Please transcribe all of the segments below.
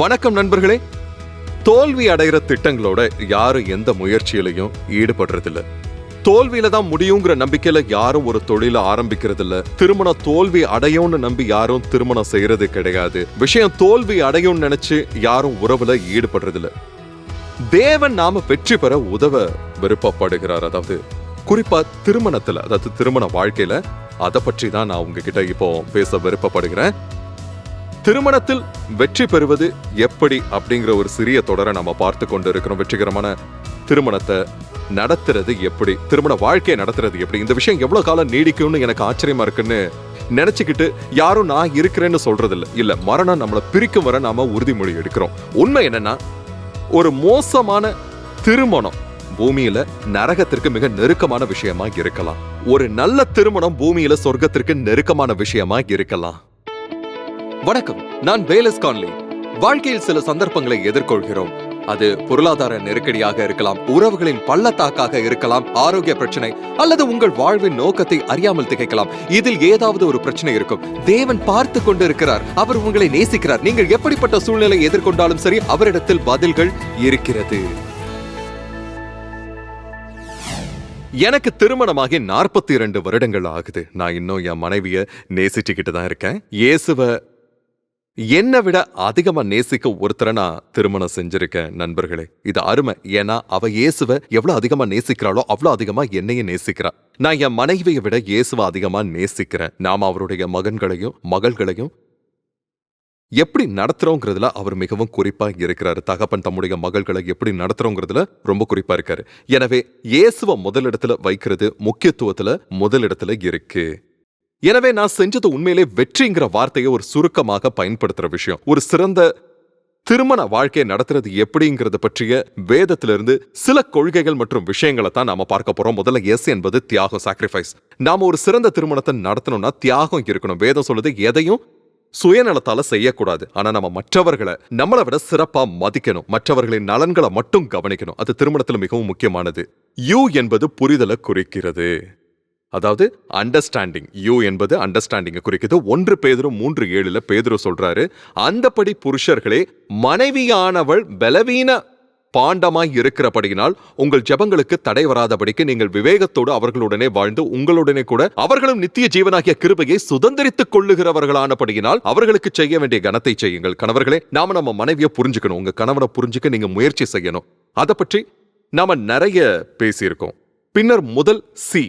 வணக்கம் நண்பர்களே. தோல்வி அடைகிற திட்டங்களோட யாரும் எந்த முயற்சியிலையும் ஈடுபடுறதில்ல. தோல்வியில தான் முடியுங்கிற நம்பிக்கையில யாரும் ஒரு தொழில ஆரம்பிக்கிறது இல்ல திருமணம் தோல்வி அடையும்னு நம்பி யாரும் திருமணம் செய்யறது கிடையாது. விஷயம் தோல்வி அடையும்னு நினைச்சு யாரும் உறவுல ஈடுபடுறது இல்ல தேவன் நாம வெற்றி பெற உதவ விருப்பப்படுகிறார். அதாவது குறிப்பா திருமணத்துல அதாவது திருமண வாழ்க்கையில அதை பற்றி தான் நான் உங்ககிட்ட இப்போ பேச விருப்பப்படுகிறேன். திருமணத்தில் வெற்றி பெறுவது எப்படி அப்படிங்கிற ஒரு சிறிய தொடரை நம்ம பார்த்து கொண்டு இருக்கிறோம் வெற்றிகரமான திருமணத்தை நடத்துறது எப்படி திருமண வாழ்க்கையை நடத்துறது எப்படி இந்த விஷயம் எவ்வளோ காலம் நீடிக்கும்னு எனக்கு ஆச்சரியமா இருக்குன்னு நினச்சிக்கிட்டு யாரும் நான் இருக்கிறேன்னு சொல்றது இல்லை மரணம் நம்மளை பிரிக்கும் வர நாம உறுதிமொழி எடுக்கிறோம். உண்மை என்னன்னா ஒரு மோசமான திருமணம் பூமியில நரகத்திற்கு மிக நெருக்கமான விஷயமா இருக்கலாம். ஒரு நல்ல திருமணம் பூமியில சொர்க்கத்திற்கு நெருக்கமான விஷயமா இருக்கலாம். வணக்கம் நான் வேலஸ் கான்லி. வாழ்க்கையில் சில சந்தர்ப்பங்களை எதிர்கொள்கிறோம். அது பொருளாதார நெருக்கடியாக இருக்கலாம் உறவுகளின் பள்ளத்தாக்காக இருக்கலாம் ஆரோக்கிய பிரச்சனை அல்லது உங்கள் வாழ்வின் நோக்கத்தை அறியாமல் திகைக்கலாம். இதில் ஏதாவது ஒரு பிரச்சனை இருக்கும். தேவன் பார்த்து கொண்டு இருக்கிறார் அவர் உங்களை நேசிக்கிறார். நீங்கள் எப்படிப்பட்ட சூழ்நிலை எதிர்கொண்டாலும் சரி அவரிடத்தில் பதில்கள் இருக்கிறது. எனக்கு திருமணமாகி நாற்பத்தி இரண்டு வருடங்கள் ஆகுது. நான் இன்னும் என் மனைவியை நேசிச்சுக்கிட்டு தான் இருக்கேன். இயேசுவ என்னை விட அதிகமா நேசிக்க ஒருத்தரை நான் திருமணம் செஞ்சிருக்கேன் நண்பர்களே. இது அருமை. ஏன்னா அவ இயேசுவ எவ்வளவு அதிகமா நேசிக்கிறாளோ அவ்வளவு அதிகமா என்னையும் நேசிக்கிறா. நான் என் மனைவியை விட இயேசுவ அதிகமா நேசிக்கிறேன். நாம அவருடைய மகன்களையும் மகள்களையும் எப்படி நடத்துறோங்கிறதுல அவர் மிகவும் குறிப்பா இருக்கிறாரு. தகப்பன் தம்முடைய மகள்களை எப்படி நடத்துறோங்கிறதுல ரொம்ப குறிப்பா இருக்காரு. எனவே இயேசுவ முதலிடத்துல வைக்கிறது முக்கியத்துவத்துல முதலிடத்துல இருக்கு. எனவே நான் செஞ்சது உண்மையிலே வெற்றிங்கிற வார்த்தையை ஒரு சுருக்கமாக பயன்படுத்துற விஷயம். ஒரு சிறந்த திருமண வாழ்க்கையை நடத்துறது எப்படிங்கிறத பற்றிய வேதத்திலிருந்து சில கொள்கைகள் மற்றும் விஷயங்களை தான் நாம பார்க்க போறோம். முதல்ல எஸ் என்பது தியாகம் சாக்ரிஃபைஸ் நாம ஒரு சிறந்த திருமணத்தை நடத்தணும்னா தியாகம் இருக்கணும். வேதம் சொல்லுது எதையும் சுயநலத்தால செய்யக்கூடாது. ஆனா நம்ம மற்றவர்களை நம்மளை விட சிறப்பா மதிக்கணும். மற்றவர்களின் நலன்களை மட்டும் கவனிக்கணும். அது திருமணத்தில் மிகவும் முக்கியமானது. யூ என்பது புரிதலை குறிக்கிறது. அதாவது அண்டர்ஸ்டாண்டிங் யூ என்பது அண்டர்ஸ்டாண்டிங்கை குறிக்குது. ஒன்று பேதரும் மூன்று ஏழுல பேதுரு சொல்றாரு. அந்தபடி புருஷர்களே மனைவியானவள் பலவீன பாண்டமாய் இருக்கிறபடியினால் உங்கள் ஜபங்களுக்கு தடை வராதபடிக்கு நீங்கள் விவேகத்தோடு அவர்களுடனே வாழ்ந்து உங்களுடனே கூட அவர்களும் நித்திய ஜீவனாகிய கிருபையை சுதந்திரித்துக் கொள்ளுகிறவர்களானபடியினால் அவர்களுக்கு செய்ய வேண்டிய கனத்தை செய்யுங்கள். கணவர்களே நாம நம்ம மனைவியை புரிஞ்சுக்கணும். உங்க கணவனை புரிஞ்சுக்க நீங்க முயற்சி செய்யணும். அதை பற்றி நாம நிறைய பேசியிருக்கோம். பின்னர் முதல் சி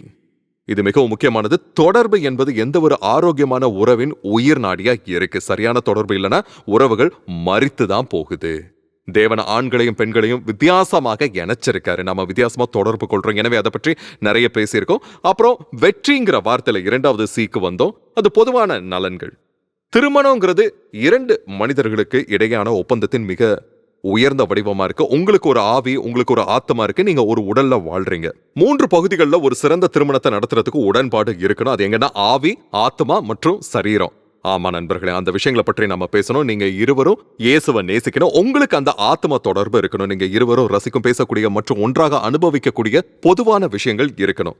இது மிகவும் முக்கியமானது. தொடர்பு என்பது எந்த ஒரு ஆரோக்கியமான உறவின் உயிர் நாடியா இருக்கு. சரியான தொடர்பு இல்லைன்னா உறவுகள் மறித்து தான் போகுது. தேவன ஆண்களையும் பெண்களையும் வித்தியாசமாக இணைச்சிருக்காரு. நம்ம வித்தியாசமா தொடர்பு கொள்றோம். எனவே அதை பற்றி நிறைய பேசியிருக்கோம். அப்புறம் வெற்றிங்கிற வார்த்தையில இரண்டாவது சீக்கு வந்தோம். அது பொதுவான நலன்கள். திருமணங்கிறது இரண்டு மனிதர்களுக்கு இடையான ஒப்பந்தத்தின் மிக உயர்ந்த வடிவமா இருக்கு. உங்களுக்கு ஒரு ஆவி உங்களுக்கு ஒரு ஆத்மா இருக்கு. நீங்க ஒரு உடல்ல வாழ்றீங்க. மூன்று பகுதிகளில் ஒரு சிறந்த திருமணத்தை நடத்துறதுக்கு உடன்பாடு இருக்கணும் அது எங்கன்னா ஆவி ஆத்மா மற்றும் சரீரம். ஆமா நண்பர்களே அந்த விஷயங்களை பற்றி நம்ம பேசணும். நீங்க இருவரும் இயேசுவை நேசிக்கணும். உங்களுக்கு அந்த ஆத்ம தொடர்பு இருக்கணும். நீங்க இருவரும் ரசிக்கும் பேசக்கூடிய மற்றும் ஒன்றாக அனுபவிக்கக்கூடிய பொதுவான விஷயங்கள் இருக்கணும்.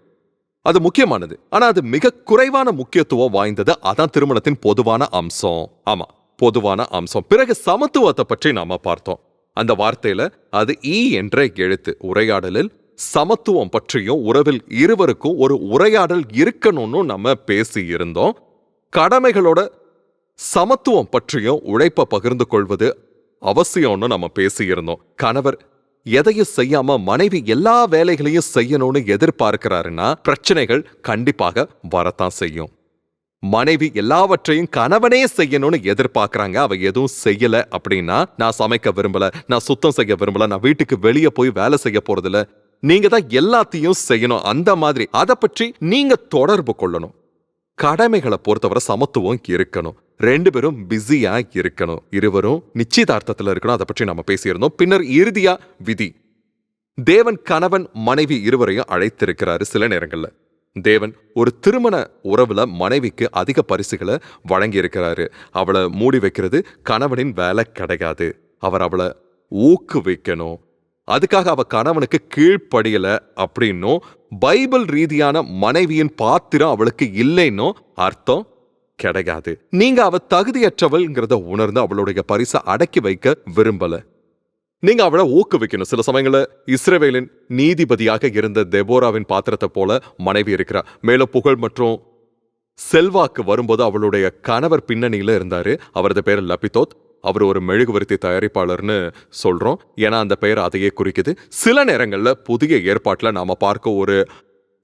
அது முக்கியமானது. ஆனா அது மிக குறைவான முக்கியத்துவம் வாய்ந்தது. அதான் திருமணத்தின் பொதுவான அம்சம். ஆமா பொதுவான அம்சம். பிறகு சமத்துவத்தை பற்றி நாம பார்த்தோம். அந்த வார்த்தையில அது ஈ என்ற எழுத்து. உரையாடலில் சமத்துவம் பற்றியும் உறவில் இருவருக்கும் ஒரு உரையாடல் இருக்கணும்னு நம்ம பேசி இருந்தோம் கடமைகளோட சமத்துவம் பற்றியும் உழைப்ப பகிர்ந்து கொள்வது அவசியம்னு நம்ம பேசியிருந்தோம். கணவர் எதையும் செய்யாம மனைவி எல்லா வேலைகளையும் செய்யணும்னு எதிர்பார்க்கிறாருன்னா பிரச்சனைகள் கண்டிப்பாக வரத்தான் செய்யும். மனைவி எல்லாவற்றையும் கணவனே செய்யணும்னு எதிர்பார்க்கறாங்க. அவ எதுவும் செய்யல அப்படின்னா நான் சமைக்க விரும்பல நான் சுத்தம் செய்ய விரும்பல நான் வீட்டுக்கு வெளியே போய் வேலை செய்ய போறதில்ல. நீங்க தான் எல்லாத்தையும் செய்யணும். அந்த மாதிரி. அதை பற்றி நீங்க தொடர்பு கொள்ளணும். கடமைகளை பொறுத்தவரை சமத்துவம் இருக்கணும். ரெண்டு பேரும் பிஸியா இருக்கணும். இருவரும் நிச்சயதார்த்தத்துல இருக்கணும். அதை பற்றி நம்ம பேசியிருந்தோம். பின்னர் இறுதியா விதி. தேவன் கணவன் மனைவி இருவரையும் அழைத்திருக்கிறாரு சில நேரங்கள்ல. தேவன் ஒரு திருமண உறவுல மனைவிக்கு அதிக பரிசுகளை வழங்கி இருக்கிறாரு அவளை மூடி வைக்கிறது கணவனின் வேலை கிடையாது. அவர் அவளை ஊக்குவிக்கணும். அதுக்காக அவ கணவனுக்கு கீழ்ப்படியல அப்படின்னும் பைபிள் ரீதியான மனைவியின் பாத்திரம் அவளுக்கு இல்லைன்னும் அர்த்தம் கிடையாது. நீங்க அவ தகுதியற்றவள்ங்கிறத உணர்ந்து அவளுடைய பரிசை அடக்கி வைக்க விரும்பல. நீங்க அவளை ஊக்குவிக்கணும். சில சமயங்களில் இஸ்ரேவேலின் நீதிபதியாக இருந்த தெபோராவின் பாத்திரத்தை போல மனைவி இருக்கிறா. மேல புகழ் மற்றும் செல்வாக்கு வரும்போது அவளுடைய கணவர் பின்னணியில இருந்தாரு. அவரது பேர் லபிதோத் அவர் ஒரு மெழுகுவர்த்தி தயாரிப்பாளர்னு சொல்றோம். ஏன்னா அந்த பெயர் அதையே குறிக்குது. சில நேரங்களில் புதிய ஏற்பாட்டில் நாம பார்க்க ஒரு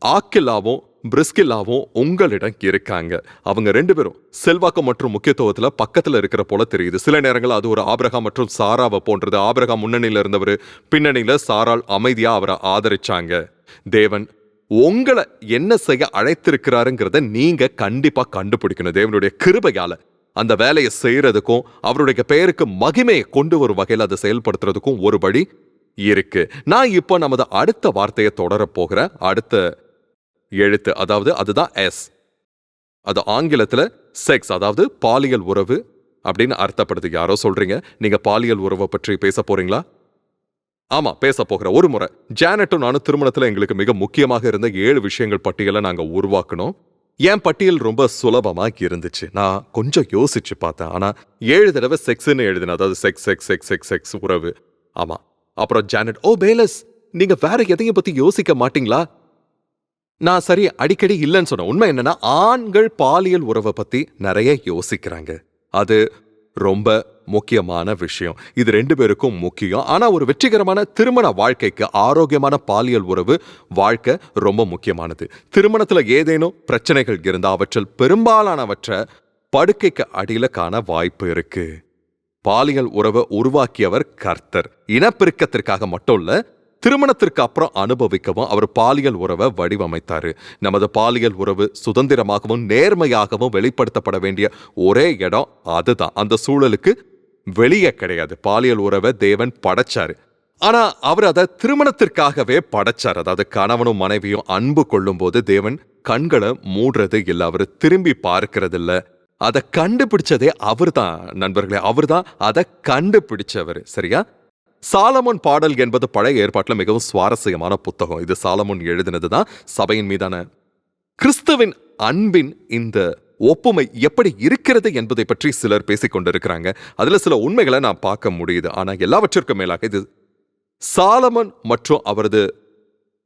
ஆக்கில்லாவும் பிரிஸ்கில்லாவும் உங்களிடம் இருக்காங்க. அவங்க ரெண்டு பேரும் செல்வாக்கு மற்றும் முக்கியத்துவத்துல பக்கத்துல இருக்கிற போல தெரியுது. சில நேரங்கள் அது ஒரு ஆபிரகா மற்றும் சாராவை போன்றது. ஆபிரகா முன்னணியில இருந்தவர் பின்னணியில சாரால் அமைதியா அவரை ஆதரிச்சாங்க. தேவன் உங்களை என்ன செய்ய அழைத்திருக்கிறாருங்கிறத நீங்க கண்டிப்பா கண்டுபிடிக்கணும். தேவனுடைய கிருபையால அந்த வேலையை செய்கிறதுக்கும் அவருடைய பெயருக்கு மகிமையை கொண்டு வரும் வகையில் அதை செயல்படுத்துறதுக்கும் ஒரு வழி இருக்கு. நான் இப்போ நமது அடுத்த வார்த்தையை தொடரப் போகிறேன். அடுத்த எழுத்து அதாவது அதுதான் எஸ் அது ஆங்கிலத்துல செக்ஸ் அதாவது பாலியல் உறவு அப்படின்னு அர்த்தப்படுது. யாரோ சொல்றீங்க. நீங்க பாலியல் உறவை பற்றி பேச போறீங்களா? ஆமா பேச போகிற ஒரு முறை. ஜானட்டும் நானும் திருமணத்துல எங்களுக்கு மிக முக்கியமாக இருந்த ஏழு விஷயங்கள் பட்டியலை நாங்க உருவாக்கணும் என் பட்டியல் ரொம்ப சுலபமா இருந்துச்சு. நான் கொஞ்சம் யோசிச்சு பார்த்தேன். ஆனா ஏழு தடவை செக்ஸ்னு எழுதினேன் அதாவது sex sex sex sex sex உறவு. ஆமா. அப்புறம் ஜானட் ஓ பேலஸ்! நீங்க வேற எதையும் பத்தி யோசிக்க மாட்டீங்களா? நான் சரி அடிக்கடி இல்லைன்னு சொன்னேன் உண்மை என்னன்னா ஆண்கள் பாலியல் உறவை பத்தி நிறைய யோசிக்கிறாங்க. அது ரொம்ப முக்கியமான விஷயம். இது ரெண்டு பேருக்கும் முக்கியம். ஆனா ஒரு வெற்றிகரமான திருமண வாழ்க்கைக்கு ஆரோக்கியமான பாலியல் உறவு வாழ்க்கை ரொம்ப முக்கியமானது. திருமணத்துல ஏதேனும் பிரச்சனைகள் இருந்தால் அவற்றில் பெரும்பாலானவற்றை படுக்கைக்கு அடியில காண வாய்ப்பு இருக்கு. பாலியல் உறவை உருவாக்கியவர் கர்த்தர். இனப்பெருக்கத்திற்காக மட்டும் இல்ல திருமணத்திற்கு அப்புறம் அனுபவிக்கவும் அவர் பாலியல் உறவை வடிவமைத்தாரு. நமது பாலியல் உறவு சுதந்திரமாகவும் நேர்மையாகவும் வெளிப்படுத்தப்பட வேண்டிய ஒரே இடம் அதுதான். அந்த சூழலுக்கு வெளியே கிடையாது. பாலியல் உறவை தேவன் படைச்சாரு. ஆனா அவர் அதை திருமணத்திற்காகவே படைச்சார். அதாவது கணவனும் மனைவியும் அன்பு கொள்ளும் போது தேவன் கண்களை மூடுறது இல்லை. அவர் திரும்பி பார்க்கறது இல்ல அதை கண்டுபிடிச்சதே அவர்தான் நண்பர்களே. அவர்தான் அதை கண்டுபிடிச்சவர். சரியா? சாலமோன் பாடல் என்பது பழைய ஏற்பாட்டில் மிகவும் சுவாரஸ்யமான புத்தகம். இது சாலமோன் எழுதினது தான் சபையின் மீதான கிறிஸ்துவின் அன்பின் இந்த ஒப்புமை எப்படி இருக்கிறது என்பதை பற்றி சிலர் பேசிக் கொண்டிருக்கிறாங்க. அதில் சில உண்மைகளை நான் பார்க்க முடியுது. ஆனால் எல்லாவற்றிற்கும் மேலாக இது சாலமன் மற்றும் அவரது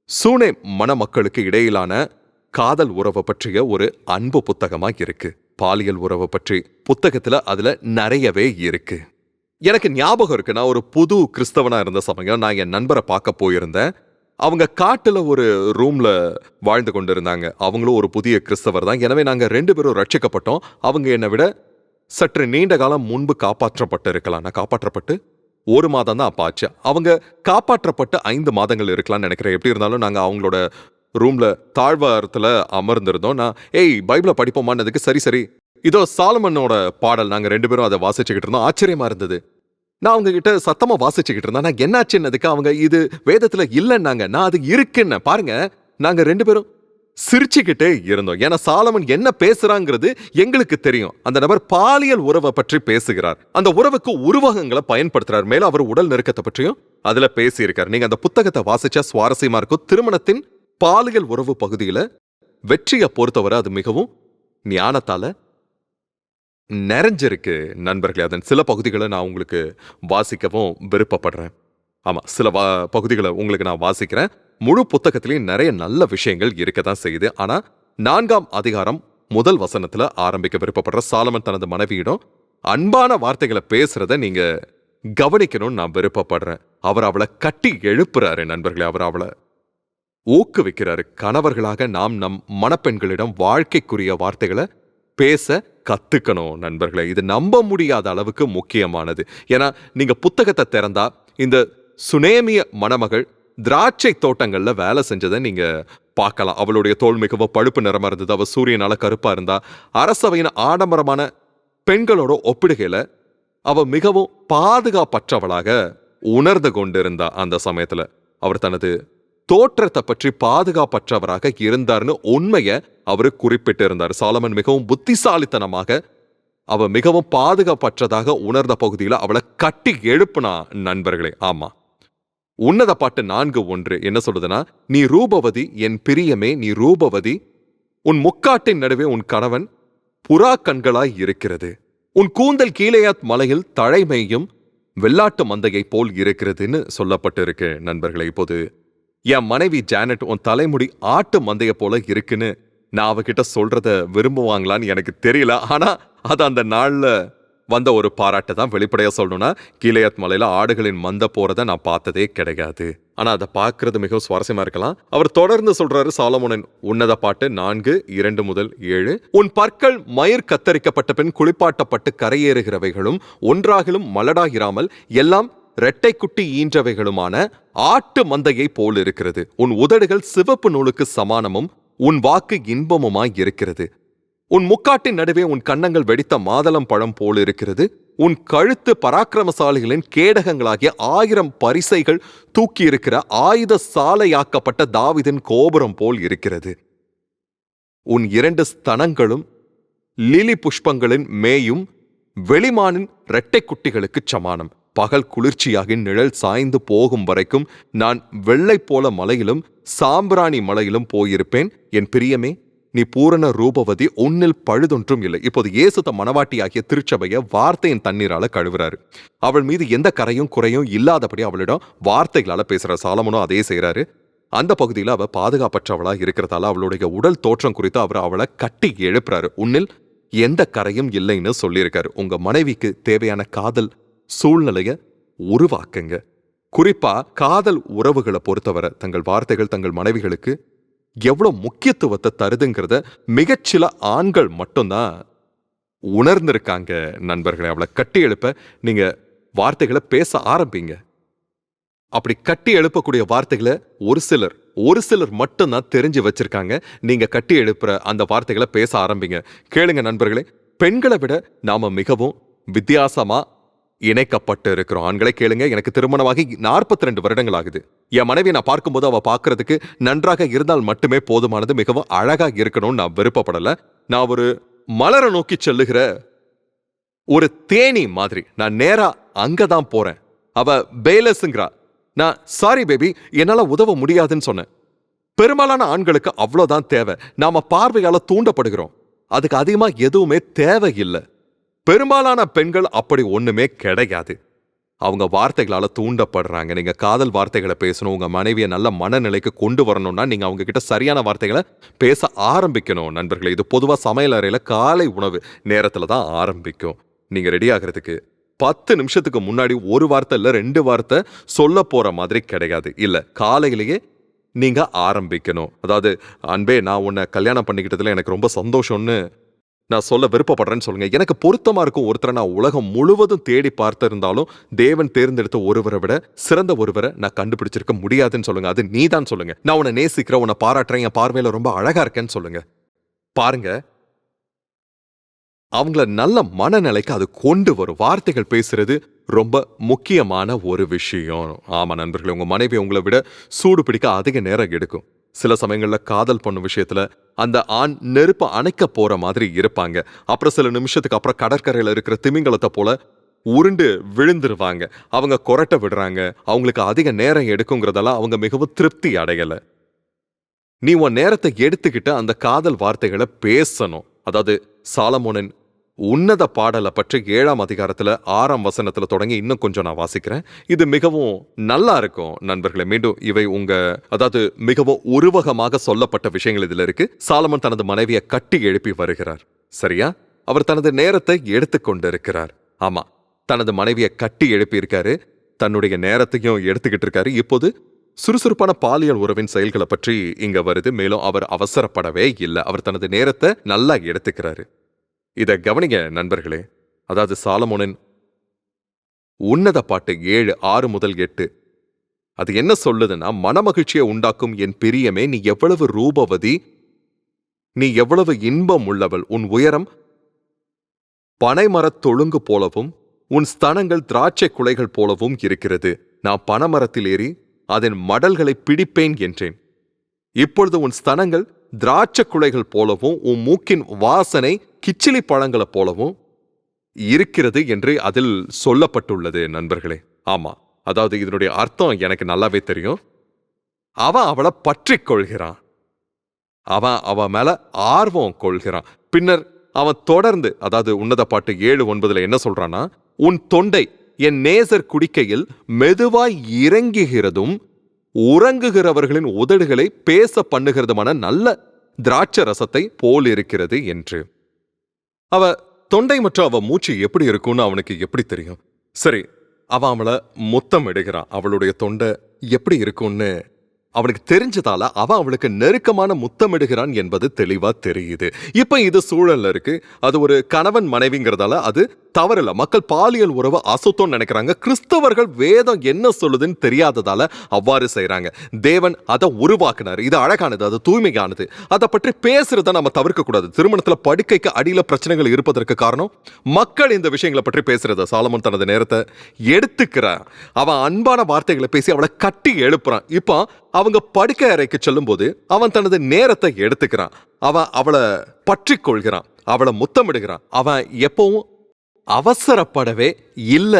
சூனே மணமக்களுக்கு இடையிலான காதல் உறவை பற்றிய ஒரு அன்பு புத்தகமாக இருக்கு. பாலியல் உறவை பற்றி புத்தகத்தில் அதில் நிறையவே இருக்குது எனக்கு ஞாபகம் இருக்கு. நான் ஒரு புது கிறிஸ்தவனா இருந்த சமயம். நான் என் நண்பரை பார்க்க போயிருந்தேன். அவங்க காட்டுல ஒரு ரூம்ல வாழ்ந்து கொண்டிருந்தாங்க. அவங்களும் ஒரு புதிய கிறிஸ்தவர் தான். எனவே நாங்க ரெண்டு பேரும் ரட்சிக்கப்பட்டோம். அவங்க என்னை விட சற்று நீண்ட காலம் முன்பு காப்பாற்றப்பட்டு இருக்கலாம். நான் காப்பாற்றப்பட்டு ஒரு மாதம் தான் அப்பாச்சு அவங்க காப்பாற்றப்பட்டு ஐந்து மாதங்கள் இருக்கலாம்னு நினைக்கிறேன். எப்படி இருந்தாலும் நாங்க அவங்களோட ரூம்ல தாழ்வாரத்துல அமர்ந்திருந்தோம். நான் ஏய் பைபிளை படிப்போமான்னதுக்கு சரி சரி இதோ சாலமனோட பாடல். நாங்க ரெண்டு பேரும் அதை வாசிச்சுக்கிட்டு இருந்தோம். ஆச்சரியமா இருந்தது. நான் அவங்க கிட்ட சத்தமா வாசிச்சுக்கிட்டு இருந்தேன். நான் என்னாச்சுன்னதுக்கு அவங்க இது வேதத்துல இல்லைன்னாங்க. நான் அது இருக்குன்னு. பாருங்க. நாங்க ரெண்டு பேரும் சிரிச்சுக்கிட்டே இருந்தோம். ஏன்னா சாலமன் என்ன பேசுறாங்கிறது எங்களுக்கு தெரியும். அந்த நபர் பாலியல் உறவை பற்றி பேசுகிறார். அந்த உறவுக்கு உருவகங்களை பயன்படுத்துறார். மேலும் அவர் உடல் நெருக்கத்தை பற்றியும் அதுல பேசியிருக்கார். நீங்க அந்த புத்தகத்தை வாசிச்சா சுவாரஸ்யமா இருக்கும். திருமணத்தின் பாலியல் உறவு பகுதியில வெற்றியை பொறுத்தவரை அது மிகவும் ஞானத்தால நிறைஞ்சிருக்கு. நண்பர்களே அதன் சில பகுதிகளை நான் உங்களுக்கு வாசிக்கவும் விருப்பப்படுறேன். ஆமா சில வா பகுதிகளை உங்களுக்கு நான் வாசிக்கிறேன். முழு புத்தகத்திலையும் நிறைய நல்ல விஷயங்கள் இருக்க தான் செய்யுது. ஆனா நான்காம் அதிகாரம் முதல் வசனத்துல ஆரம்பிக்க விருப்பப்படுற சாலமன் தனது மனைவியிடம் அன்பான வார்த்தைகளை பேசுறத நீங்க கவனிக்கணும்னு நான் விருப்பப்படுறேன். அவர் அவளை கட்டி எழுப்புறாரு நண்பர்களே அவர் அவளை ஊக்குவிக்கிறாரு. கணவர்களாக நாம் நம் மணப்பெண்களிடம் வாழ்க்கைக்குரிய வார்த்தைகளை பேச கத்துக்கணும் நண்பர்களே. இது நம்ப முடியாத அளவுக்கு முக்கியமானது. ஏன்னா நீங்க புத்தகத்தை திறந்தா இந்த சுனேமிய மணமகள் திராட்சை தோட்டங்கள்ல வேலை செஞ்சதை நீங்க பார்க்கலாம். அவளுடைய தோல் மிகவும் பழுப்பு நிறமா இருந்தது. அவள் சூரியனால கருப்பா இருந்தா அரசவையின் ஆடம்பரமான பெண்களோட ஒப்பிடுகையில அவ மிகவும் பாதுகாப்பற்றவளாக உணர்ந்து கொண்டிருந்தா அந்த சமயத்துல. அவர் தனது தோற்றத்தை பற்றி பாதுகாப்பற்றவராக இருந்தார்னு உண்மையை அவர் குறிப்பிட்டிருந்தார். சாலமன் மிகவும் புத்திசாலித்தனமாக அவ மிகவும் பாதுகாப்பற்றதாக உணர்ந்த பகுதியில் அவளை கட்டி எழுப்புனா நண்பர்களே ஆமா. உன்னத பாட்டு நான்கு ஒன்று என்ன சொல்லுதுன்னா நீ ரூபவதி என் பிரியமே நீ ரூபவதி உன் முக்காட்டின் நடுவே உன் கணவன் புறா கண்களாய் இருக்கிறது. உன் கூந்தல் கீழேயாத் மலையில் தழைமையும் வெள்ளாட்டு மந்தையைப் போல் இருக்கிறதுன்னு சொல்லப்பட்டிருக்கு நண்பர்களே. இப்போது என் மனைவி ஜானட் உன் தலைமுடி ஆட்டு மந்தைய போல இருக்குன்னு நான் அவகிட்ட சொல்றத விரும்புவாங்களான்னு எனக்கு தெரியல. ஆனா அது அந்த நாள்ல வந்த ஒரு பாராட்டை தான் வெளிப்படையா சொல்லணும்னா கீழையாத் மலையில ஆடுகளின் மந்த போறத நான் பார்த்ததே கிடையாது. ஆனா அதை பார்க்கறது மிகவும் சுவாரஸ்யமா இருக்கலாம். அவர் தொடர்ந்து சொல்றாரு சாலமோனின் உன்னத பாட்டு நான்கு இரண்டு முதல் ஏழு. உன் பற்கள் மயிர் கத்தரிக்கப்பட்ட பின் குளிப்பாட்டப்பட்டு கரையேறுகிறவைகளும் ஒன்றாகிலும் மலடாகிராமல் எல்லாம் இரட்டை குட்டி ஈன்றவைகளுமான ஆட்டு மந்தையை போல் இருக்கிறது உன் உதடுகள் சிவப்பு நூலுக்கு சமானமும் உன் வாக்கு இன்பமுமாய் இருக்கிறது. உன் முக்காட்டின் நடுவே உன் கன்னங்கள் வெடித்த மாதளம் பழம் போல் இருக்கிறது உன் கழுத்து பராக்கிரமசாலிகளின் கேடகங்களாகிய ஆயிரம் பரிசைகள் தூக்கியிருக்கிற ஆயுத சாலையாக்கப்பட்ட தாவிதின் கோபுரம் போல் இருக்கிறது. உன் இரண்டு ஸ்தனங்களும் லிலி புஷ்பங்களின் மேயும் வெளிமானின் இரட்டை குட்டிகளுக்குச் சமானம். பகல் குளிர்ச்சியாகி நிழல் சாய்ந்து போகும் வரைக்கும் நான் வெள்ளை போல மலையிலும் சாம்பிராணி மலையிலும் போயிருப்பேன். என் பிரியமே நீ பூரண ரூபவதி உன்னில் பழுதொன்றும் இல்லை. இப்போது இயேசுத்த மனவாட்டியாகிய திருச்சபைய வார்த்தையின் தண்ணீரால கழுவுறாரு. அவள் மீது எந்த கரையும் குறையும் இல்லாதபடி அவளிடம் வார்த்தைகளால பேசுற சாலமனும் அதே செய்யறாரு அந்த பகுதியில் அவ பாதுகாப்பற்றவளா இருக்கிறதால அவளுடைய உடல் தோற்றம் குறித்து அவர் அவளை கட்டி எழுப்புறாரு. உன்னில் எந்த கரையும் இல்லைன்னு சொல்லியிருக்காரு. உங்க மனைவிக்கு தேவையான காதல் சூழ்நிலைய உருவாக்குங்க. குறிப்பா காதல் உறவுகளை பொறுத்தவரை தங்கள் வார்த்தைகள் தங்கள் மனைவிகளுக்கு எவ்வளோ முக்கியத்துவத்தை தருதுங்கிறத மிகச்சில ஆண்கள் மட்டும்தான் உணர்ந்திருக்காங்க நண்பர்களை. அவளை கட்டி எழுப்ப நீங்க வார்த்தைகளை பேச ஆரம்பிங்க. அப்படி கட்டி எழுப்பக்கூடிய வார்த்தைகளை ஒரு சிலர் ஒரு சிலர் மட்டும்தான் தெரிஞ்சு வச்சிருக்காங்க. நீங்க கட்டி எழுப்புற அந்த வார்த்தைகளை பேச ஆரம்பிங்க. கேளுங்க நண்பர்களே பெண்களை விட நாம மிகவும் வித்தியாசமா இணைக்கப்பட்டு இருக்கிறோம் ஆண்களை கேளுங்க. எனக்கு திருமணமாகி நாற்பத்தி ரெண்டு வருடங்கள் ஆகுது என் மனைவி நான் பார்க்கும்போது அவ பார்க்கறதுக்கு நன்றாக இருந்தால் மட்டுமே போதுமானது. மிகவும் அழகா இருக்கணும்னு நான் விருப்பப்படல. நான் ஒரு மலரை நோக்கி செல்லுகிற ஒரு தேனி மாதிரி. நான் நேரா அங்கதான் போறேன். அவ பேலஸ்ங்கிறா. நான் சாரி பேபி என்னால உதவ முடியாதுன்னு சொன்னேன். பெரும்பாலான ஆண்களுக்கு அவ்வளோதான் தேவை. நாம பார்வையால தூண்டப்படுகிறோம். அதுக்கு அதிகமா எதுவுமே தேவையில்லை. பெரும்பாலான பெண்கள் அப்படி ஒண்ணுமே கிடையாது. அவங்க வார்த்தைகளால தூண்டப்படுறாங்க. நீங்க காதல் வார்த்தைகளை பேசணும் உங்க மனைவியை நல்ல மனநிலைக்கு கொண்டு வரணும்னா நீங்க அவங்க கிட்ட சரியான வார்த்தைகளை பேச ஆரம்பிக்கணும் நண்பர்களே. இது பொதுவா சமையல் அறையில காலை உணவு நேரத்துல தான் ஆரம்பிக்கும். நீங்க ரெடி ஆகிறதுக்கு பத்து நிமிஷத்துக்கு முன்னாடி ஒரு வார்த்தை இல்ல ரெண்டு வார்த்தை சொல்ல போற மாதிரி கிடையாது. இல்லை காலையிலேயே நீங்க ஆரம்பிக்கணும். அதாவது அன்பே நான் உன்னை கல்யாணம் பண்ணிக்கிட்டதுல எனக்கு ரொம்ப சந்தோஷம்னு நான் சொல்ல விருப்பப்படுறேன்னு சொல்லுங்க. எனக்கு பொருத்தமா இருக்கும் ஒருத்தரை நான் உலகம் முழுவதும் தேடி பார்த்திருந்தாலும் தேவன் தேர்ந்தெடுத்த ஒருவரை விட சிறந்த ஒருவரை நான் கண்டுபிடிச்சிருக்க முடியாதுன்னு சொல்லுங்க. அது நீதான் சொல்லுங்க. நான் உன்னை நேசிக்கிறேன் உன்னை பாராட்டுறேன் என் பார்வையில ரொம்ப அழகா இருக்கேன்னு சொல்லுங்க. பாருங்க. அவங்கள நல்ல மனநிலைக்கு அது கொண்டு வரும். வார்த்தைகள் பேசுறது ரொம்ப முக்கியமான ஒரு விஷயம். ஆமா நண்பர்களே உங்க மனைவி உங்களை விட சூடு பிடிக்க அதிக நேரம் எடுக்கும். சில சமயங்கள்ல காதல் பண்ணும் விஷயத்துல அந்த ஆண் நெருப்ப அணைக்க போற மாதிரி இருப்பாங்க. அப்புறம் சில நிமிஷத்துக்கு அப்புறம் கடற்கரையில இருக்கிற திமிங்கலத்தை போல உருண்டு விழுந்துருவாங்க. அவங்க கொரட்டை விடுறாங்க. அவங்களுக்கு அதிக நேரம் எடுக்குங்கிறதெல்லாம் அவங்க மிகவும் திருப்தி அடையலை. நீ உன் நேரத்தை எடுத்துக்கிட்டு அந்த காதல் வார்த்தைகளை பேசணும். அதாவது சாலமோனின் உன்னத பாடலை பற்றி ஏழாம் அதிகாரத்துல ஆறாம் வசனத்துல தொடங்கி இன்னும் கொஞ்சம் நான் வாசிக்கிறேன். இது மிகவும் நல்லா இருக்கும் நண்பர்களே. மீண்டும் இவை உங்க அதாவது மிகவும் உருவகமாக சொல்லப்பட்ட விஷயங்கள் இதுல இருக்கு. சாலமன் தனது மனைவியை கட்டி எழுப்பி வருகிறார். சரியா? அவர் தனது நேரத்தை எடுத்துக்கொண்டு இருக்கிறார் ஆமா தனது மனைவியை கட்டி எழுப்பியிருக்காரு. தன்னுடைய நேரத்தையும் எடுத்துக்கிட்டு இருக்காரு. இப்போது சுறுசுறுப்பான பாலியல் உறவின் செயல்களை பற்றி இங்க வருது. மேலும் அவர் அவசரப்படவே இல்லை. அவர் தனது நேரத்தை நல்லா எடுத்துக்கிறாரு. இதை கவனிங்க நண்பர்களே. அதாவது சாலமோனின் உன்னத பாட்டு ஏழு ஆறு முதல் எட்டு. அது என்ன சொல்லுதுன்னா மனமகிழ்ச்சியை உண்டாக்கும் என் பிரியமே நீ எவ்வளவு ரூபவதி நீ எவ்வளவு இன்பம் உள்ளவள் உன் உயரம் பனைமரத் தொழுங்கு போலவும் உன் ஸ்தனங்கள் திராட்சை குலைகள் போலவும் இருக்கிறது. நான் பனைமரத்தில் ஏறி அதன் மடல்களை பிடிப்பேன் என்றேன். இப்பொழுது உன் ஸ்தனங்கள் திராட்சை குலைகள் போலவும் உன் மூக்கின் வாசனை கிச்சிலி பழங்களைப் போலவும் இருக்கிறது என்று அதில் சொல்லப்பட்டுள்ளது நண்பர்களே. ஆமா. அதாவது இதனுடைய அர்த்தம் எனக்கு நல்லாவே தெரியும். அவன் அவளை பற்றி கொள்கிறான். அவன் அவ மேல ஆர்வம் கொள்கிறான். பின்னர் அவன் தொடர்ந்து அதாவது உன்னத பாட்டு ஏழு ஒன்பதுல என்ன சொல்றான்னா உன் தொண்டை என் நேசர் குடிக்கையில் மெதுவாய் இறங்குகிறதும் உறங்குகிறவர்களின் உதடுகளை பேச பண்ணுகிறதுமான நல்ல திராட்ச ரசத்தை போல் இருக்கிறது என்று. அவ தொண்டை மற்றும் அவ மூச்சு எப்படி இருக்கும்னு அவனுக்கு எப்படி தெரியும்? சரி அவ அவளை முத்தம் இடுகிறான் அவளுடைய தொண்டை எப்படி இருக்கும்னு அவனுக்கு தெரிஞ்சதால அவன் அவளுக்கு நெருக்கமான முத்தமிடுகிறான் என்பது தெளிவா தெரியுது. இப்ப இது சூழல்ல இருக்கு. அது ஒரு கணவன் மனைவிங்கிறதால அது தவறில்ல. மக்கள் பாலியல் உறவு அசுத்தம் நினைக்கிறாங்க. கிறிஸ்தவர்கள் வேதம் என்ன சொல்லுதுன்னு தெரியாததால அவ்வாறு செய்யறாங்க தேவன் அதை உருவாக்குனார். இது அழகானது அது தூய்மையானது. அதை பற்றி பேசுறத நம்ம தவிர்க்க கூடாது. திருமணத்துல படுக்கைக்கு அடியில பிரச்சனைகள் இருப்பதற்கு காரணம் மக்கள் இந்த விஷயங்களை பற்றி பேசுறத. சாலமன் தனது நேரத்தை எடுத்துக்கிறான். அவன் அன்பான வார்த்தைகளை பேசி அவளை கட்டி எழுப்புறான். இப்போ அவங்க படுக்கை அறைக்கு செல்லும்போது அவன் தனது நேரத்தை எடுத்துக்கிறான். அவன் அவளை பற்றி கொள்கிறான். அவளை முத்தமிடுகிறான். அவன் எப்பவும் அவசரப்படவே இல்ல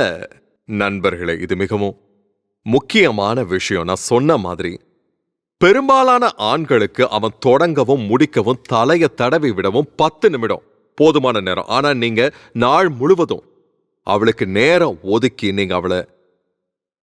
நண்பர்களே. இது மிகவும் முக்கியமான விஷயம். நான் சொன்ன மாதிரி பெரும்பாலான ஆண்களுக்கு அவன் தொடங்கவும் முடிக்கவும் தலைய தடவி விடவும் பத்து நிமிடம் போதுமான நேரம். ஆனா நீங்க நாள் முழுவதும் அவளுக்கு நேரம் ஒதுக்கி நீங்க அவளை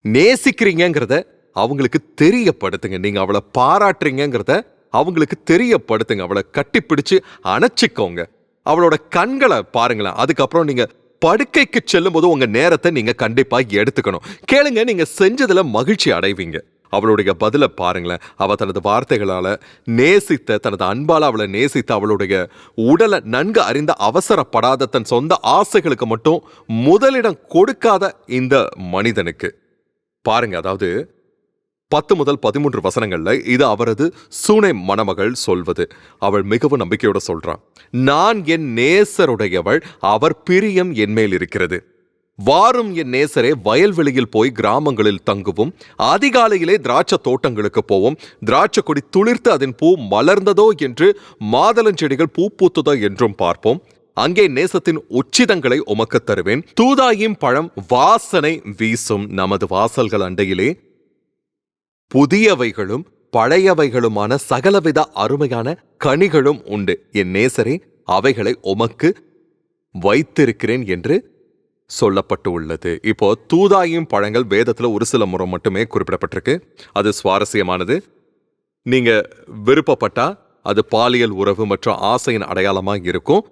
நேசிக்கிறீங்கிறத அவங்களுக்கு தெரியப்படுத்துங்க. நீங்க அவளை பாராட்டுறீங்கிறத அவங்களுக்கு தெரியப்படுத்துங்க. அவளை கட்டிப்பிடிச்சு அணைச்சிக்கோங்க. அவளோட கண்களை பாருங்களேன். அதுக்கப்புறம் நீங்க படுக்கைக்கு செல்லும்போது உங்க நேரத்தை நீங்க கண்டிப்பா எடுத்துக்கணும். கேளுங்க நீங்க செஞ்சதுல மகிழ்ச்சி அடைவீங்க. அவளுடைய பதில பாருங்களேன். அவ தனது வார்த்தைகளால நேசித்த தனது அன்பால அவளை நேசித்த அவளுடைய உடலை நன்கு அறிந்த அவசரப்படாத தன் சொந்த ஆசைகளுக்கு மட்டும் முதலிடம் கொடுக்காத இந்த மனிதனுக்கு. பாருங்க அதாவது பத்து முதல் பதிமூன்று வசனங்கள்ல இது அவரது சூனை மணமகள் சொல்வது. அவள் மிகவும் நம்பிக்கையோட சொல்றான் நான் என் நேசருடையவள் அவர் பிரியம் என் மேல் இருக்கிறது. வாரும் என் நேசரே வயல்வெளியில் போய் கிராமங்களில் தங்குவோம். அதிகாலையிலே திராட்சை தோட்டங்களுக்கு போவோம். திராட்சை கொடி துளிர்த்து அதன் பூ மலர்ந்ததோ என்று மாதளஞ்செடிகள் பூ பூத்ததோ என்றும் பார்ப்போம். அங்கே நேசத்தின் உச்சிதங்களை உமக்கு தருவேன். தூதாயின் பழம் வாசனை வீசும். நமது வாசல்கள் அண்டையிலே புதியவைகளும் பழையவைகளுமான சகலவித அருமையான கனிகளும் உண்டு. என் நேசரே அவைகளை உமக்கு வைத்திருக்கிறேன் என்று சொல்லப்பட்டு உள்ளது இப்போ தூதாயும் பழங்கள் வேதத்தில் ஒரு சில முறை மட்டுமே குறிப்பிடப்பட்டிருக்கு. அது சுவாரஸ்யமானது. நீங்க விருப்பப்பட்டா அது பாலியல் உறவு மற்றும் ஆசையின் அடையாளமாக இருக்கும்.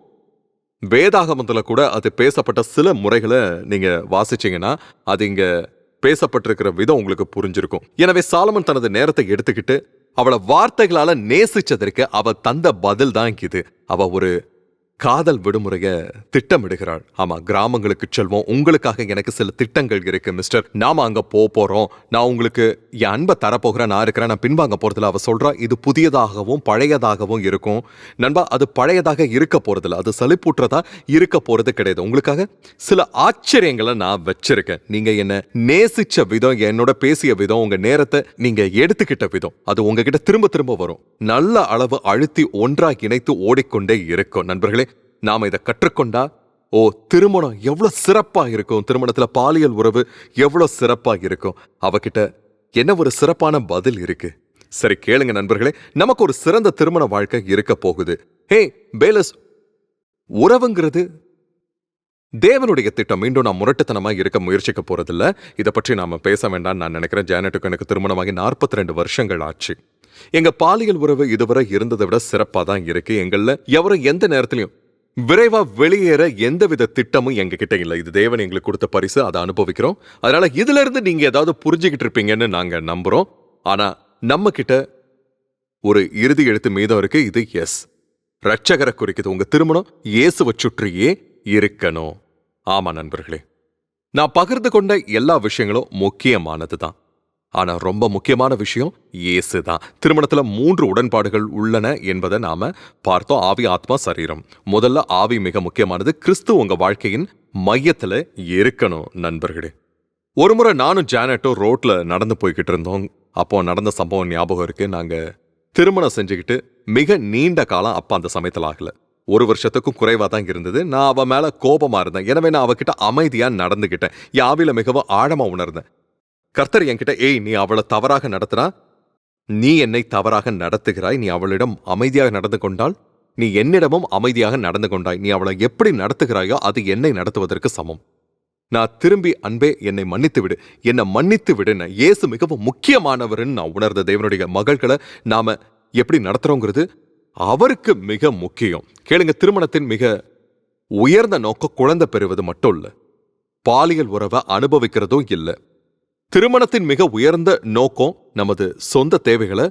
வேதாகமத்தில் கூட அது பேசப்பட்ட சில முறைகளை நீங்க வாசிச்சீங்கன்னா அது இங்கே பேசப்பட்டிருக்கிற விதம் உங்களுக்கு புரிஞ்சிருக்கும். எனவே சாலமன் தனது நேரத்தை எடுத்துக்கிட்டு அவளை வார்த்தைகளால நேசிச்சதற்கு அவ தந்த பதில் தான் இது. அவ ஒரு காதல் விடுமுறைய திட்டமிடுகிறாள். ஆமா கிராமங்களுக்கு செல்வோம். உங்களுக்காக எனக்கு சில திட்டங்கள் இருக்கு மிஸ்டர் நாம அங்க போக போறோம். நான் உங்களுக்கு என் அன்பை தரப்போகிறேன் நான் இருக்கிறேன் நான் பின்வாங்க போறதுல அவ சொல்றா இது புதியதாகவும் பழையதாகவும் இருக்கும். நண்பா அது பழையதாக இருக்க போறதில்ல. அது சலிப்பூற்றதா இருக்க போறது கிடையாது. உங்களுக்காக சில ஆச்சரியங்களை நான் வச்சிருக்கேன். நீங்க என்ன நேசிச்ச விதம் என்னோட பேசிய விதம் உங்க நேரத்தை நீங்க எடுத்துக்கிட்ட விதம். அது உங்ககிட்ட திரும்ப திரும்ப வரும். நல்ல அளவு அழுத்தி ஒன்றா இணைத்து ஓடிக்கொண்டே இருக்கும். நண்பர்களே நாம இதை கற்றுக்கொண்டா ஓ திருமணம் எவ்வளோ சிறப்பா இருக்கும். திருமணத்துல பாலியல் உறவு எவ்வளோ சிறப்பா இருக்கும். அவகிட்ட என்ன ஒரு சிறப்பான பதில் இருக்கு? சரி கேளுங்க நண்பர்களே. நமக்கு ஒரு சிறந்த திருமண வாழ்க்கை இருக்க போகுது. ஹே பேலஸ் உறவுங்கிறது தேவனுடைய திட்டம். மீண்டும் நான் முரட்டுத்தனமா இருக்க முயற்சிக்க போறதில்ல. இதை பற்றி நாம பேச வேண்டாம்னு நான் நினைக்கிறேன். ஜானட்டுக்கு எனக்கு திருமணமாகி நாற்பத்தி ரெண்டு வருஷங்கள் ஆச்சு. எங்க பாலியல் உறவு இதுவரை இருந்ததை விட சிறப்பா தான் இருக்கு. எங்கள்ல எவரும் எந்த நேரத்திலையும் விரைவா வெளியேற எந்தவித திட்டமும் எங்ககிட்ட இல்லை. இது தேவன் எங்களுக்கு கொடுத்த பரிசு அதை அனுபவிக்கிறோம். அதனால இதுல இருந்து நீங்க ஏதாவது புரிஞ்சுக்கிட்டு இருப்பீங்கன்னு நாங்க நம்புறோம். ஆனா நம்ம கிட்ட ஒரு இறுதி எழுத்து மீதம் இருக்கு. இது எஸ் ரட்சகரை குறிக்குது. உங்க திருமணம் இயேசுவை சுற்றியே இருக்கணும். ஆமா நண்பர்களே. நான் பகிர்ந்து கொண்ட எல்லா விஷயங்களும் முக்கியமானது தான் ஆனா ரொம்ப முக்கியமான விஷயம் இயேசு தான் திருமணத்துல மூன்று உடன்பாடுகள் உள்ளன என்பதை நாம பார்த்தோம். ஆவி ஆத்மா சரீரம். முதல்ல ஆவி மிக முக்கியமானது. கிறிஸ்து உங்க வாழ்க்கையின் மையத்துல இருக்கணும் நண்பர்களே. ஒரு முறை நானும் ஜானட்டும் ரோட்ல நடந்து போய்கிட்டு இருந்தோம். அப்போ நடந்த சம்பவம் ஞாபகம் இருக்கு. நாங்க திருமணம் செஞ்சுக்கிட்டு மிக நீண்ட காலம் அப்ப அந்த சமயத்தில் ஆகல. ஒரு வருஷத்துக்கும் குறைவா தான் இருந்தது. நான் அவ மேல கோபமா இருந்தேன். எனவே நான் அவகிட்ட அமைதியாக நடந்துகிட்டேன். யாவில மிகவும் ஆழமா உணர்ந்தேன். கர்த்தர் என்கிட்ட ஏய் நீ அவளை தவறாக நடத்தினா நீ என்னை தவறாக நடத்துகிறாய். நீ அவளிடம் அமைதியாக நடந்து கொண்டால் நீ என்னிடமும் அமைதியாக நடந்து கொண்டாய். நீ அவளை எப்படி நடத்துகிறாயோ அது என்னை நடத்துவதற்கு சமம். நான் திரும்பி அன்பே என்னை மன்னித்து விடு என்னை மன்னித்து விடுன்னு இயேசு மிகவும் முக்கியமானவர்னு நான் உணர்ந்த தேவனுடைய மகள்களை நாம எப்படி நடத்துறோங்கிறது அவருக்கு மிக முக்கியம். கேளுங்க திருமணத்தின் மிக உயர்ந்த நோக்கம் குழந்தை பெறுவது மட்டும் இல்ல. பாலியல் உறவை அனுபவிக்கிறதும் இல்ல. திருமணத்தின் மிக உயர்ந்த நோக்கம் நமது சொந்த தேவைகளை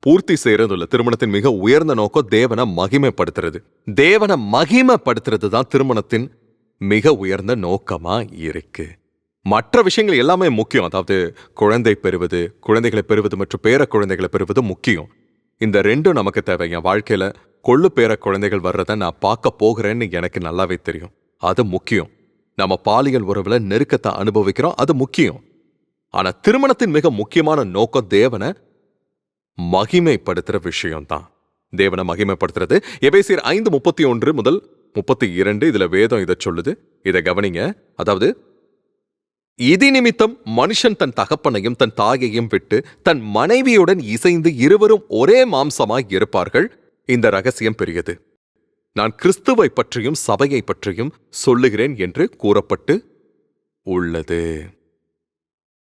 பூர்த்தி செய்யறது இல்ல திருமணத்தின் மிக உயர்ந்த நோக்கம் தேவனை மகிமைப்படுத்துறது. தேவனை மகிமைப்படுத்துறது தான் திருமணத்தின் மிக உயர்ந்த நோக்கமா இருக்கு. மற்ற விஷயங்கள் எல்லாமே முக்கியம். அதாவது குழந்தை பெறுவது குழந்தைகளை பெறுவது மற்றும் பேர குழந்தைகளை பெறுவது முக்கியம். இந்த ரெண்டும் நமக்கு தேவை. என் வாழ்க்கையில கொள்ளு பேர குழந்தைகள் வர்றதை நான் பார்க்க போகிறேன்னு எனக்கு நல்லாவே தெரியும். அது முக்கியம். நம்ம பாலியல் உறவுல நெருக்கத்தை அனுபவிக்கிறோம். அது முக்கியம். ஆனா திருமணத்தின் மிக முக்கியமான நோக்கம் தேவனை மகிமைப்படுத்துற விஷயம்தான். தேவனை மகிமைப்படுத்துறது. எபேசியர் ஐந்து முப்பத்தி ஒன்று முதல் முப்பத்தி இரண்டு இதுல வேதம் இதை சொல்லுது. இதை கவனிங்க. அதாவது இதி நிமித்தம் மனுஷன் தன் தகப்பனையும் தன் தாயையும் விட்டு தன் மனைவியுடன் இசைந்து இருவரும் ஒரே மாம்சமாய் இருப்பார்கள். இந்த ரகசியம் பெரியது. நான் கிறிஸ்துவை பற்றியும் சபையை பற்றியும் சொல்லுகிறேன் என்று கூறப்பட்டு உள்ளது.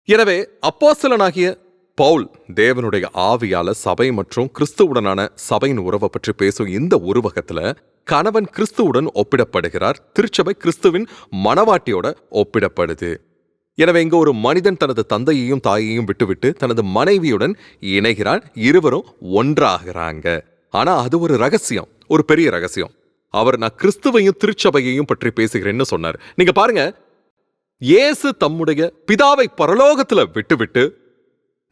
எனவே அப்போஸ்தலனாகிய பவுல் தேவனுடைய ஆவியால சபை மற்றும் கிறிஸ்துவுடனான சபையின் உறவை பற்றி பேசும் இந்த உருவகத்துல கணவன் கிறிஸ்துவுடன் ஒப்பிடப்படுகிறார் திருச்சபை கிறிஸ்துவின் மணவாட்டியோட ஒப்பிடப்படுது. எனவே இங்க ஒரு மனிதன் தனது தந்தையையும் தாயையும் விட்டுவிட்டு தனது மனைவியுடன் இணைகிறான் இருவரும் ஒன்றாகிறாங்க. ஆனா அது ஒரு ரகசியம் ஒரு பெரிய ரகசியம். அவர் நான் கிறிஸ்துவையும் திருச்சபையையும் பற்றி பேசுகிறேன்னு சொன்னார். நீங்க பாருங்க இயேசு தம்முடைய பிதாவை பரலோகத்துல விட்டுவிட்டு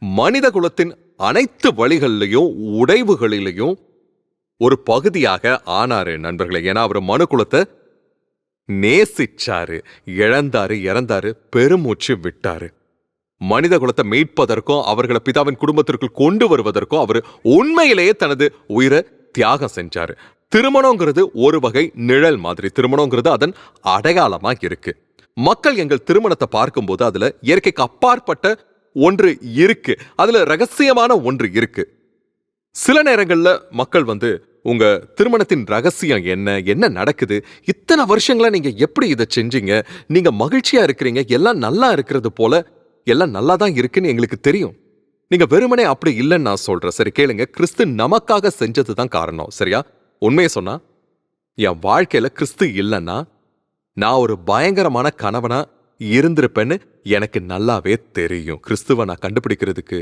மனித குலத்தின் அனைத்து வழிகளிலையும் உடைவுகளிலையும் ஒரு பகுதியாக ஆனாரு நண்பர்களே. ஏன்னா அவர் மனு குலத்தை நேசிச்சாரு இழந்தாரு இறந்தாரு பெருமூச்சு விட்டாரு. மனித குலத்தை மீட்பதற்கும் அவர்களை பிதாவின் குடும்பத்திற்குள் கொண்டு வருவதற்கும் அவர் உண்மையிலேயே தனது உயிரை தியாகம் செஞ்சாரு. திருமணங்கிறது ஒரு வகை நிழல் மாதிரி. திருமணங்கிறது அதன் அடையாளமா இருக்கு. மக்கள் எங்கள் திருமணத்தை பார்க்கும்போது அதுல இயற்கைக்கு அப்பாற்பட்ட ஒன்று இருக்கு. அதுல ரகசியமான ஒன்று இருக்கு. சில நேரங்கள்ல மக்கள் வந்து உங்க திருமணத்தின் ரகசியம் என்ன? என்ன நடக்குது? இத்தனை வருஷங்களா நீங்க எப்படி இதை செஞ்சீங்க? நீங்க மகிழ்ச்சியா இருக்கிறீங்க? எல்லாம் நல்லா இருக்கிறது போல எல்லாம் நல்லா தான் இருக்குன்னு எங்களுக்கு தெரியும். நீங்க வெறுமனே அப்படி இல்லைன்னு நான் சொல்றேன். சரி கேளுங்க. கிறிஸ்து நமக்காக செஞ்சது தான் காரணம். சரியா? உண்மையை சொன்னா என் வாழ்க்கையில கிறிஸ்து இல்லைன்னா நான் ஒரு பயங்கரமான கணவனா இருந்திருப்பேன்னு எனக்கு நல்லாவே தெரியும். கிறிஸ்துவ நான் கண்டுபிடிக்கிறதுக்கு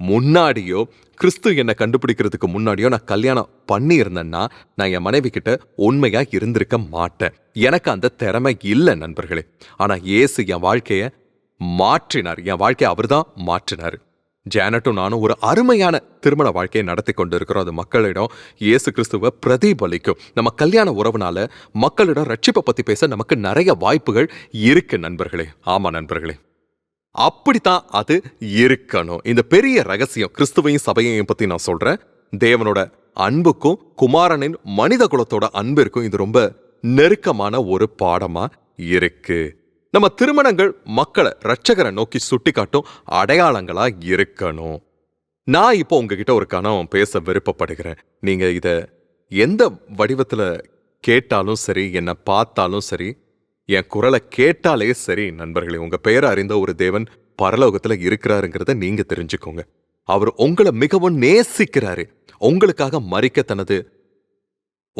முன்னாடியோ கிறிஸ்து என்னை கண்டுபிடிக்கிறதுக்கு முன்னாடியோ நான் கல்யாணம் பண்ணியிருந்தேன்னா நான் என் மனைவி கிட்ட உண்மையா இருந்திருக்க மாட்டேன். எனக்கு அந்த திறமை இல்லை நண்பர்களே. ஆனா இயேசு என் வாழ்க்கைய மாற்றினார். என் வாழ்க்கையை அவர்தான் மாற்றினார். ஜானட்டும் நானும் ஒரு அருமையான திருமண வாழ்க்கையை நடத்தி கொண்டிருக்கிறோம். அது மக்களிடம் இயேசு கிறிஸ்துவ பிரதிபலிக்கும். நம்ம கல்யாண உறவுனால மக்களிடம் ரட்சிப்பை பத்தி பேச நமக்கு நிறைய வாய்ப்புகள் இருக்கு நண்பர்களே. ஆமா நண்பர்களே. அப்படித்தான் அது இருக்கணும். இந்த பெரிய ரகசியம் கிறிஸ்துவையும் சபையையும் பத்தி நான் சொல்றேன். தேவனோட அன்புக்கும் குமாரனின் மனித குலத்தோட அன்பிற்கும் இது ரொம்ப நெருக்கமான ஒரு பாடமா இருக்கு. நம்ம திருமணங்கள் மக்களை ரட்சகரை நோக்கி சுட்டிக்காட்டும் அடையாளங்களா இருக்கணும். நான் இப்போ உங்ககிட்ட ஒரு கணவன் பேச விருப்பப்படுகிறேன். நீங்க இத எந்த வடிவத்துல கேட்டாலும் சரி என்னை பார்த்தாலும் சரி என் குரலை கேட்டாலே சரி நண்பர்களே உங்க பெயரை அறிந்த ஒரு தேவன் பரலோகத்துல இருக்கிறாருங்கிறத நீங்க தெரிஞ்சுக்கோங்க. அவர் உங்களை மிகவும் நேசிக்கிறாரு. உங்களுக்காக மறிக்க தனது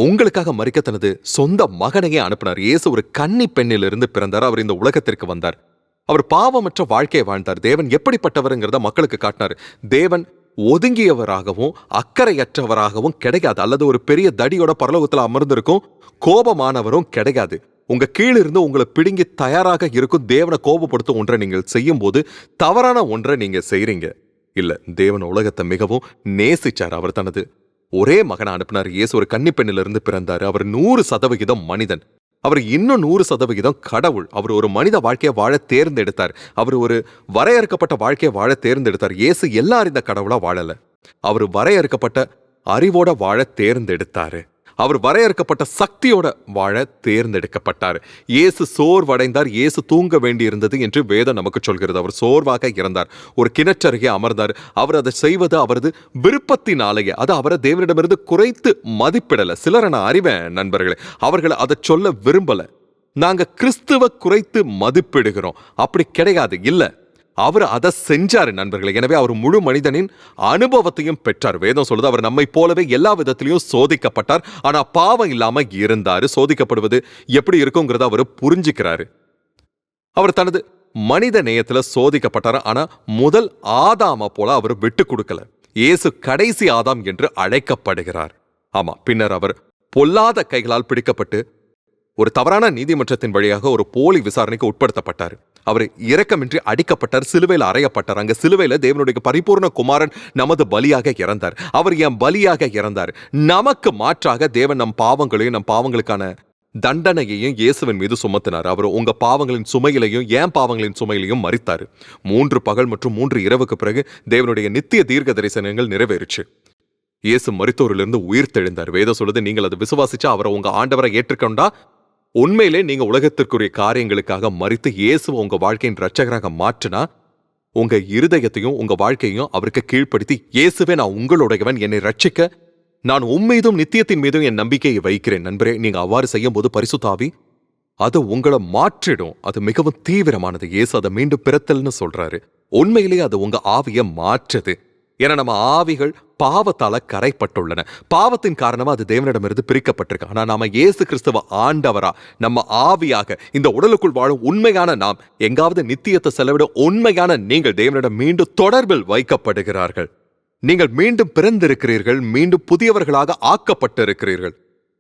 உங்களுக்காக மறிக்க தனது சொந்த மகனையே அனுப்பினார். இயேசு ஒரு கன்னி பெண்ணிலிருந்து பிறந்தார். அவர் இந்த உலகத்திற்கு வந்தார். அவர் பாவமற்ற வாழ்க்கையை வாழ்ந்தார். தேவன் எப்படிப்பட்டவருங்கிறத மக்களுக்கு காட்டினார். தேவன் ஒதுங்கியவராகவும் அக்கறையற்றவராகவும் கிடையாது. அல்லது ஒரு பெரிய தடியோட பரலோகத்துல அமர்ந்திருக்கும் கோபமானவரும் கிடையாது. உங்க கீழிருந்து உங்களை பிடுங்கி தயாராக இருக்கும் தேவனை கோபப்படுத்தும் ஒன்றை நீங்கள் செய்யும் போது தவறான ஒன்றை நீங்க செய்றீங்க. இல்ல தேவன் உலகத்தை மிகவும் நேசிச்சார். அவர் தனது ஒரே மகனை அனுப்பினார். இயேசு ஒரு கன்னிப்பெண்ணிலிருந்து பிறந்தாரு. அவர் நூறு சதவிகிதம் மனிதன். அவர் இன்னும் நூறு சதவிகிதம் கடவுள். அவர் ஒரு மனித வாழ்க்கையை வாழ தேர்ந்தெடுத்தார். அவர் ஒரு வரையறுக்கப்பட்ட வாழ்க்கையை வாழ தேர்ந்தெடுத்தார். இயேசு எல்லாரும் இந்த கடவுளா வாழல. அவர் வரையறுக்கப்பட்ட அறிவோட வாழ தேர்ந்தெடுத்தாரு. அவர் வரையறுக்கப்பட்ட சக்தியோட வாழ தேர்ந்தெடுக்கப்பட்டார். இயேசு சோர்வடைந்தார் இயேசு தூங்க வேண்டியிருந்தது என்று வேதம் நமக்கு சொல்கிறது. அவர் சோர்வாக இறந்தார் ஒரு கிணற்றருகே அமர்ந்தார். அவர் அதை செய்வது அவரது விருப்பத்தினாலேயே அது அவரை தேவனிடமிருந்து குறைத்து மதிப்பிடலை. சிலரை நான் அறிவேன் நண்பர்களே அவர்கள் அதை சொல்ல விரும்பல. நாங்க கிறிஸ்துவ குறைத்து மதிப்பிடுகிறோம். அப்படி கிடையாது இல்ல. அவர் அதை செஞ்சாரு நண்பர்களே. எனவே அவர் முழு மனிதனின் அனுபவத்தையும் பெற்றார். வேதம் சொல்லுது அவர் நம்மை போலவே எல்லா விதத்திலையும் சோதிக்கப்பட்டார். ஆனா பாவம் இல்லாம இருந்தாரு. சோதிக்கப்படுவது எப்படி இருக்குங்கிறத அவர் புரிஞ்சுக்கிறாரு. அவர் தனது மனித நேயத்துல சோதிக்கப்பட்டார். ஆனா முதல் ஆதாம போல அவர் விட்டு கொடுக்கல. இயேசு கடைசி ஆதாம் என்று அழைக்கப்படுகிறார். ஆமா பின்னர் அவர் பொல்லாத கைகளால் பிடிக்கப்பட்டு ஒரு தவறான நீதிமன்றத்தின் வழியாக ஒரு போலி விசாரணைக்கு உட்படுத்தப்பட்டார். அவர் இரக்கமின்றி அடிக்கப்பட்டார் சிலுவையில் அறையப்பட்டார். அங்க சிலுவையில தேவனுடைய பரிபூர்ண குமாரன் நமது பலியாக இறந்தார். அவர் என் பலியாக இறந்தார். நமக்கு மாற்றாக தேவன் நம் பாவங்களையும் நம் பாவங்களுக்கான தண்டனையையும் இயேசுவின் மீது சுமத்தினார். அவர் உங்க பாவங்களின் சுமையிலையும் ஏன் பாவங்களின் சுமையிலையும் மறித்தார் மூன்று பகல் மற்றும் மூன்று இரவுக்கு பிறகு தேவனுடைய நித்திய தீர்க்க தரிசனங்கள் நிறைவேறுச்சு. இயேசு மருத்துவரிலிருந்து உயிர் தெழுந்தார். வேதம் சொல்லுது நீங்கள் அதை விசுவாசிச்சா அவரை உங்க ஆண்டவரை ஏற்றுக்கொண்டா உண்மையிலே நீங்க உலகத்திற்குரிய காரியங்களுக்காக மறித்து இயேசுவை உங்க வாழ்க்கையின் ரட்சகராக மாற்றினா உங்க இருதயத்தையும் உங்க வாழ்க்கையும் அவருக்கு கீழ்ப்படுத்தி இயேசுவே நான் உங்களுடையவன் என்னை ரட்சிக்க நான் உம்மீதும் நித்தியத்தின் மீதும் என் நம்பிக்கையை வைக்கிறேன். நண்பரே நீங்க அவ்வாறு செய்யும் போது பரிசுத்தாவி அது உங்களை மாற்றிடும். அது மிகவும் தீவிரமானது. இயேசு அதை மீண்டும் பிறத்தல்னு சொல்றாரு. உண்மையிலேயே அது உங்க ஆவியை மாற்றுது. ஏன்னா நம்ம ஆவிகள் பாவத்தால கரைப்பட்டுள்ளன. பாவத்தின் காரணமா அது தேவனிடமிருந்து பிரிக்கப்பட்டிருக்கு. ஆனா நாம இயேசு கிறிஸ்துவ ஆண்டவரா நம்ம ஆவியாக இந்த உடலுக்குள் வாழும் உண்மையான நாம் எங்காவது நித்தியத்தை செலவிட உண்மையான நீங்கள் தேவனிடம் மீண்டும் தொடர்பில் வைக்கப்படுகிறார்கள். நீங்கள் மீண்டும் பிறந்திருக்கிறீர்கள் மீண்டும் புதியவர்களாக ஆக்கப்பட்டிருக்கிறீர்கள்.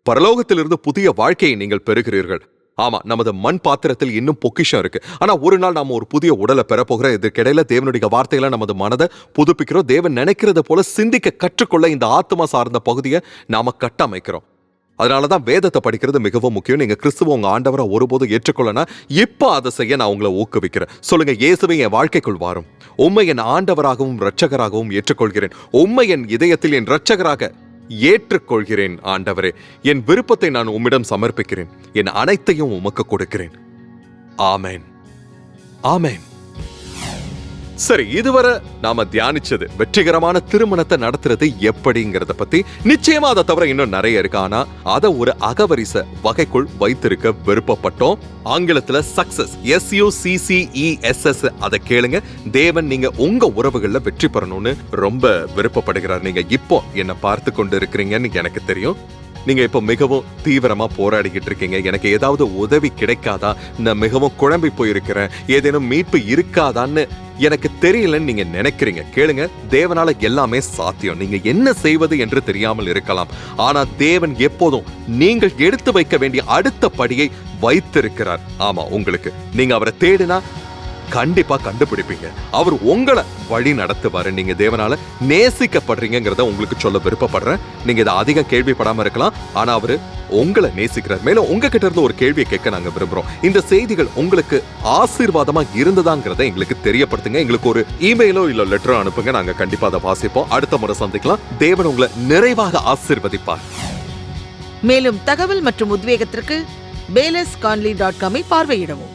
பரலோகத்திலிருந்து புதிய வாழ்க்கையை நீங்கள் பெறுகிறீர்கள். ஆமா நமது மண் பாத்திரத்தில் இன்னும் பொக்கிஷம் இருக்கு. ஆனா ஒரு நாள் நாம ஒரு புதிய உடலை பெறப்போகிற இதற்கிடையில தேவனுடைய வார்த்தைகளை நமது மனதை புதுப்பிக்கிறோம். தேவன் நினைக்கிறது போல சிந்திக்க கற்றுக்கொள்ள இந்த ஆத்மா சார்ந்த பகுதியை நாம கட்டமைக்கிறோம். அதனாலதான் வேதத்தை படிக்கிறது மிகவும் முக்கியம். நீங்கள் கிறிஸ்துவ உங்கள் ஆண்டவரை ஒருபோதும் ஏற்றுக்கொள்ளனா இப்போ அதை செய்ய நான் உங்களை ஊக்குவிக்கிறேன். சொல்லுங்க இயேசுவை என் வாழ்க்கைக்குள் வாரும். உண்மை என் ஆண்டவராகவும் இரட்சகராகவும் ஏற்றுக்கொள்கிறேன். உண்மை என் இதயத்தில் என் இரட்சகராக ஏற்றுக்கொள்கிறேன் ஆண்டவரே. என் விருப்பத்தை நான் உம்மிடம் சமர்ப்பிக்கிறேன். என் அனைத்தையும் உமக்கு கொடுக்கிறேன். ஆமேன். ஆமேன். சரி இதுவரை நாம தியானிச்சது வெற்றிகரமான திருமணத்தை நடத்துறது எப்படிங்கறத பத்தி நிச்சயமா அதை தவிர இன்னும் நிறைய இருக்கு. ஆனா அதை ஒரு அகவரிச வகைக்குள் வைத்திருக்க விருப்பப்பட்டோம். ஆங்கிலத்துல சக்சஸ் எஸ் யூ சிசிஇஎஸ்எஸ் அதை கேளுங்க. தேவன் நீங்க உங்க உறவுகள்ல வெற்றி பெறணும்னு ரொம்ப விருப்பப்படுகிறார். நீங்க இப்போ என்ன பார்த்து கொண்டு இருக்கிறீங்கன்னு எனக்கு தெரியும். நீங்க இப்போ மிகவும் தீவிரமா போராடிக்கிட்டு இருக்கீங்க. எனக்கு ஏதாவது உதவி கிடைக்காதா? நான் மிகவும் குழம்பி போயிருக்கிறேன். ஏதேனும் மீட்பு இருக்காதான்னு எனக்கு தெரியலன்னு நீங்க நினைக்கிறீங்க. கேளுங்க தேவனால எல்லாமே சாத்தியம். நீங்க என்ன செய்வது என்று தெரியாமல் இருக்கலாம். ஆனா தேவன் எப்போதும் நீங்கள் எடுத்து வைக்க வேண்டிய அடுத்த படியை வைத்திருக்கிறார். ஆமா உங்களுக்கு. நீங்க அவரை தேடினா கண்டிப்பா கண்டுபிடிப்பீங்க. அவர் உங்களை வழி நடத்துவாரு. நீங்க தேவனால நேசிக்கப்படுறீங்கிறத உங்களுக்கு சொல்ல விருப்பப்படுறேன். நீங்க இதை அதிகம் கேள்விப்படாம இருக்கலாம். ஆனா அவரு உங்களை நேசிக்கிறார். மேலும் உங்ககிட்ட இருந்து ஒரு கேள்வியை கேட்க நாங்க விரும்புறோம். இந்த செய்திகள் உங்களுக்கு ஆசீர்வாதமா இருந்ததாங்கிறத எங்களுக்கு தெரியப்படுத்துங்க. எங்களுக்கு ஒரு இமெயிலோ இல்ல லெட்டரோ அனுப்புங்க. நாங்க கண்டிப்பா அதை வாசிப்போம். அடுத்த முறை சந்திக்கலாம். தேவன் உங்களை நிறைவாக ஆசீர்வதிப்பார். மேலும் தகவல் மற்றும் உத்வேகத்திற்கு பேலஸ் கான்லி டாட் காமை பார்வையிடவும்.